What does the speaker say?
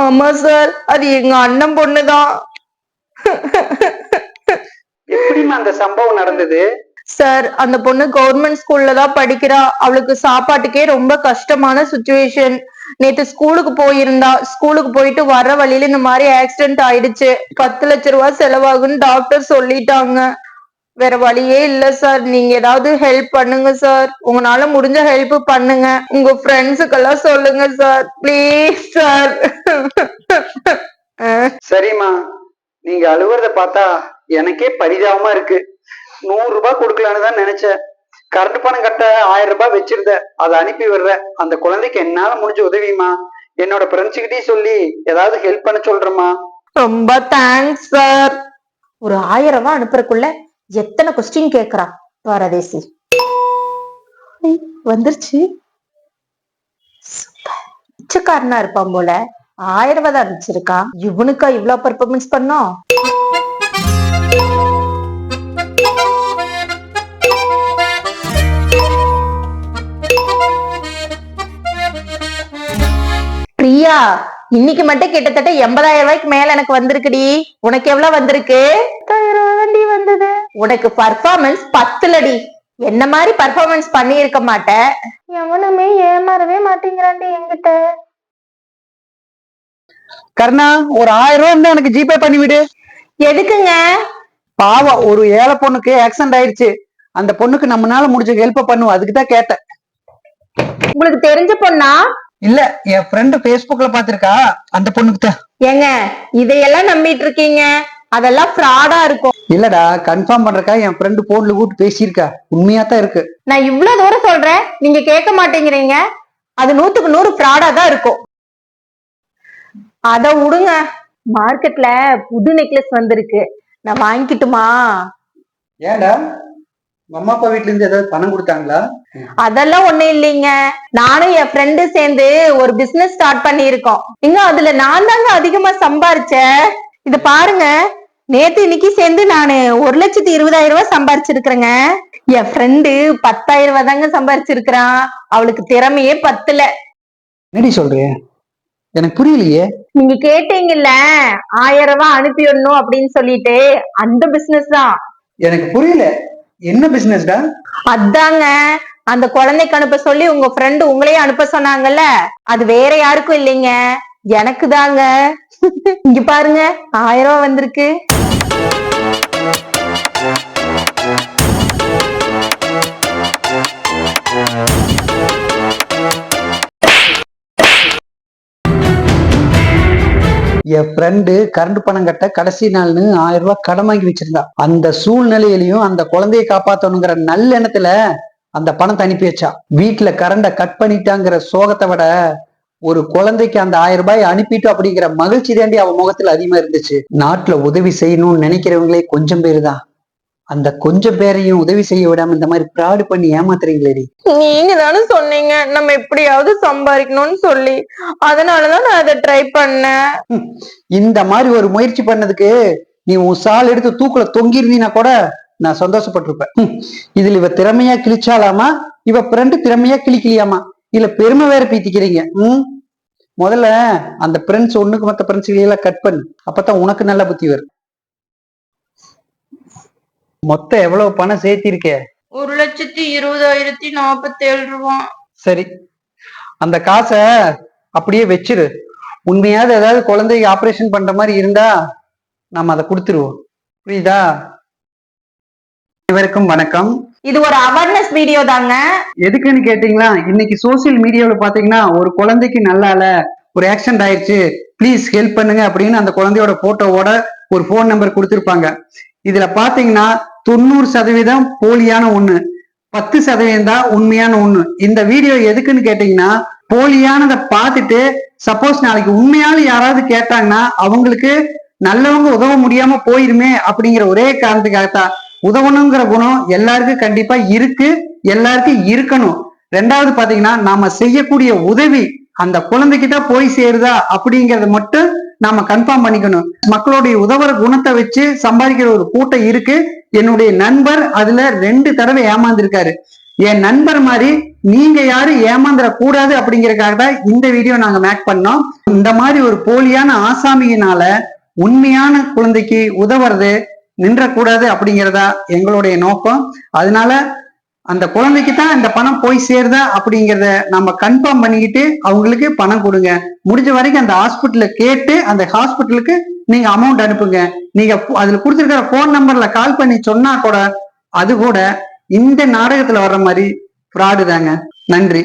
ஆமா சார் அது எங்க அண்ணன் பொண்ணுதான். எப்படிம்மா அந்த சம்பவம் நடந்தது? சார் அந்த பொண்ணு கவர்மெண்ட் ஸ்கூல்ல தான் படிக்கிறா. அவளுக்கு சாப்பாட்டுக்கே ரொம்ப கஷ்டமான சுச்சுவேஷன் நேத்து ஸ்கூலுக்கு போயிருந்தா. ஸ்கூலுக்கு போயிட்டு வர வழியில இந்த மாதிரி ஆக்சிடென்ட் ஆயிடுச்சு. பத்து லட்ச ரூபாய் செலவாகுன்னு டாக்டர் சொல்லிட்டாங்க. வேற வழியே இல்ல சார் நீங்க ஏதாவது ஹெல்ப் பண்ணுங்க சார் உங்களால முடிஞ்ச ஹெல்ப் பண்ணுங்க. உங்க ஃப்ரெண்ட்ஸுக்கெல்லாம் சொல்லுங்க சார் ப்ளீஸ் சார் சரிம்மா. நீங்க அழுவுறத பார்த்தா எனக்கே பரிதாபமா இருக்கு. நூறு ரூபாய் கொடுக்கலான்னு தான் நினைச்சேன். கரண்ட் பணம் கட்ட ஆயிரம் ரூபாய் வச்சிருந்தேன் அதை அனுப்பி விடுறேன் அந்த குழந்தைக்கு என்னால முடிஞ்ச உதவிமா என்னோட ஃப்ரெண்ட்ஸுக்கிட்டே சொல்லி ஏதாவது ஹெல்ப் பண்ண சொல்றேம்மா. ரொம்ப தேங்க்ஸ் சார் ஒரு ஆயிரம் ரூபாய் அனுப்புறதுக்குள்ள எத்தனை கொஸ்டின் கேக்குறா பாரதேசி. வந்துருச்சு. பிச்சைக்காரனா இருப்பான் போல. ஆயிரம் ரூபாய் தான் அனுப்பிச்சிருக்கான் இவனுக்கா இவ்வளவு பர்ஃபார்மன்ஸ் பண்ணோம்? பிரியா இன்னைக்கு மட்டும் கிட்டத்தட்ட எண்பதாயிரம் ரூபாய்க்கு மேல எனக்கு வந்திருக்குடி. உனக்கு எவ்வளவு வந்திருக்கு? வந்தது உனக்கு பர்ஃபார்மன்ஸ் பத்துலடி. என்ன மாதிரி பர்ஃபார்மன்ஸ் பண்ணி இருக்க மாட்ட? எவனுமே ஏமாறவே மாட்டேங்கிறான்டி என்கிட்ட. கர்ணா ஒரு ஆயிரம் ரூபாய் இருந்தா எனக்கு ஜிபே பண்ணி விடு. எதுக்குங்க? பாவம் ஒரு ஏழை பொண்ணுக்கு ஆக்சிடென்ட் ஆயிடுச்சு அந்த பொண்ணுக்கு நம்மனால முடிஞ்ச ஹெல்ப் பண்ணுவோம் அதுக்கு தான் கேட்டேன். உங்களுக்கு தெரிஞ்ச பொண்ணா? இல்ல என் ஃப்ரெண்டு Facebookல பாத்திருக்கா அந்த பொண்ணுக்கு தான். ஏங்க இதையெல்லாம் நம்பிட்டு இருக்கீங்க. அதெல்லாம் ஃப்ராடா இருக்கும். இல்லடா கன்ஃபார்ம் பண்றக்கா என் ஃப்ரெண்டு போன்ல கூப்பிட்டு பேசியிருக்கா. உண்மையா தான் இருக்கு. நான் இவ்வளவு தூரம் சொல்றேன் நீங்க கேட்க மாட்டேங்கிறீங்க. அது நூத்துக்கு நூறு ஃப்ராடா தான் இருக்கும். அத விடுங்க மார்க்கெட்ல புது நெக்லஸ் வந்திருக்கு. நான் வாங்கிக்கிட்டுமா உங்க அம்மா அப்பா வீட்ல இருந்து ஏதாவது பணம் கொடுத்தாங்களா? அதெல்லாம் ஒண்ணு இல்லைங்க. நானும் என் ஃப்ரெண்டு சேர்ந்து ஒரு பிசினஸ் ஸ்டார்ட் பண்ணியிருக்கோம். இங்க அதுல நான் தாங்க அதிகமா சம்பாரிச்சேன். இது பாருங்க. நேத்து இன்னைக்கு சேர்ந்து நானு ஒரு லட்சத்தி இருபதாயிரம் ரூபாய் சம்பாரிச்சிருக்கிறேங்க. என் ஃப்ரெண்டு பத்தாயிரம் ரூபாய் தாங்க சம்பாரிச்சிருக்கிறான். அவளுக்கு திறமையே பத்துல. என்னடி சொல்றேன் எனக்கு புரியலையே. நீங்க கேட்டீங்கல்ல ஆயிரம் ரூபாய் அனுப்பி விடணும் அப்படின்னு சொல்லிட்டு அந்த பிசினஸ் தான். எனக்கு புரியல. என்ன பிசினஸ்டா அதாங்க அந்த குழந்தைக்கு அனுப்ப சொல்லி உங்க ஃப்ரெண்டு உங்களையே அனுப்ப சொன்னாங்கல்ல. அது வேற யாருக்கும் இல்லைங்க. எனக்கு தாங்க. இங்க பாருங்க ஆயிரம் ரூபாய் வந்திருக்கு. என் ஃப்ரெண்டு கரண்ட் பணம் கட்ட கடைசி நாள்னு ஆயிரம் ரூபாய் கடன் வாங்கி வச்சிருந்தா. அந்த சூழ்நிலையிலையும் அந்த குழந்தையை காப்பாத்தணுங்கிற நல்லெண்ணத்துல அந்த பணத்தை அனுப்பி வச்சா. வீட்டுல கரண்ட கட் பண்ணிட்டாங்கிற சோகத்தை விட ஒரு குழந்தைக்கு அந்த ஆயிரம் ரூபாய் அனுப்பிட்டு அப்படிங்கிற மகிழ்ச்சி தாண்டி அவன் முகத்துல அதிகமா இருந்துச்சு. நாட்டுல உதவி செய்யணும்னு நினைக்கிறவங்களே கொஞ்சம் பேரு தான் அந்த கொஞ்சம் பேரையும் உதவி செய்ய விடாம இந்த மாதிரி ஃப்ராடு பண்ணி ஏமாத்துறீங்களேடி. நீங்க தானே சொன்னீங்க. நம்ம எப்படியாவது சம்பாதிக்கணும்னு சொல்லி. அதனாலதான் நான் அதை ட்ரை பண்ணேன். இந்த மாதிரி ஒரு முயற்சி பண்ணதுக்கு நீ உன் சால் எடுத்து தூக்குல தொங்கிருந்தீனா கூட நான் சந்தோஷப்பட்டிருப்பேன். இதுல இவ திறமையா கிழிச்சாலாமா? இவ ஃப்ரெண்டு திறமையா கிழிக்கலையாமா? இல்ல பெருமை வேற பீத்திக்கிறீங்க. ம் முதல்ல அந்த ஃப்ரெண்ட்ஸ் ஒண்ணுக்கு மத்த ஃப்ரெண்ட்ஸ் எல்லாம் கட் பண்ணு. அப்பதான் உனக்கு நல்ல புத்தி வரும். மொத்தம் எவ்வளவு பணம் சேர்த்திருக்கே? ஒரு லட்சத்தி இருபதாயிரத்தி நாற்பத்தி ஏழு ரூபா சரி. அந்த காசை அப்படியே வச்சிரு. உண்மையாவது ஏதாவது குழந்தைக்கு ஆபரேஷன் பண்ற மாதிரி இருந்தா நாம அதை கொடுத்துருவோம். புரியுதா? அனைவருக்கும் வணக்கம். இது ஒரு அவேர்னஸ் வீடியோ தாங்க. எதுக்குன்னு கேட்டீங்களா? இன்னைக்கு சோசியல் மீடியாவில் பாத்தீங்கன்னா ஒரு குழந்தைக்கு நல்லால ஒரு ஆக்சிடென்ட் ஆயிடுச்சு. ப்ளீஸ் ஹெல்ப் பண்ணுங்க அப்படின்னு அந்த குழந்தையோட போட்டோவோட ஒரு ஃபோன் நம்பர் கொடுத்துருப்பாங்க. இதுல பாத்தீங்கன்னா தொண்ணூறு சதவீதம் போலியான ஒண்ணு. பத்து சதவீதம் தான் உண்மையான ஒண்ணு. இந்த வீடியோ எதுக்குன்னு கேட்டீங்கன்னா போலியானதை பார்த்துட்டு சப்போஸ் நாளைக்கு உண்மையால யாராவது கேட்டாங்கன்னா அவங்களுக்கு நல்லவங்க உதவ முடியாம போயிருமே அப்படிங்கிற ஒரே காரணத்துக்காகத்தான். உதவணுங்கிற குணம் எல்லாருக்கும் கண்டிப்பா இருக்கு எல்லாருக்கும் இருக்கணும். ரெண்டாவது பாத்தீங்கன்னா நாம செய்யக்கூடிய உதவி அந்த குழந்தைகிட்ட போய் சேருதா அப்படிங்கறத மட்டும் நாம கன்ஃபார்ம் பண்ணிக்கணும். மக்களுடைய உதவுற குணத்தை வச்சு சம்பாதிக்கிற ஒரு கூட்டம் இருக்கு. என்னுடைய நண்பர் அதுல ரெண்டு தடவை ஏமாந்துருக்காரு. என் நண்பர் மாதிரி நீங்க யாரும் ஏமாந்துட கூடாது அப்படிங்கறக்காக தான் இந்த வீடியோ நாங்க மேக் பண்ணோம். இந்த மாதிரி ஒரு போலியான ஆசாமியினால உண்மையான குழந்தைக்கு உதவுறது நின்றக்கூடாது அப்படிங்கறதா எங்களுடைய நோக்கம். அதனால அந்த குழந்தைக்கு தான் இந்த பணம் போய் சேருதா அப்படிங்கிறத நம்ம கன்ஃபார்ம் பண்ணிக்கிட்டு அவங்களுக்கு பணம் கொடுங்க. முடிஞ்ச வரைக்கும் அந்த ஹாஸ்பிட்டல கேட்டு அந்த ஹாஸ்பிட்டலுக்கு நீங்க அமௌண்ட் அனுப்புங்க. நீங்க அதுல கொடுத்துருக்கிற போன் நம்பர்ல கால் பண்ணி சொன்னா கூட அது கூட இந்த நாடகத்துல வர்ற மாதிரி ஃப்ராடு தாங்க. நன்றி.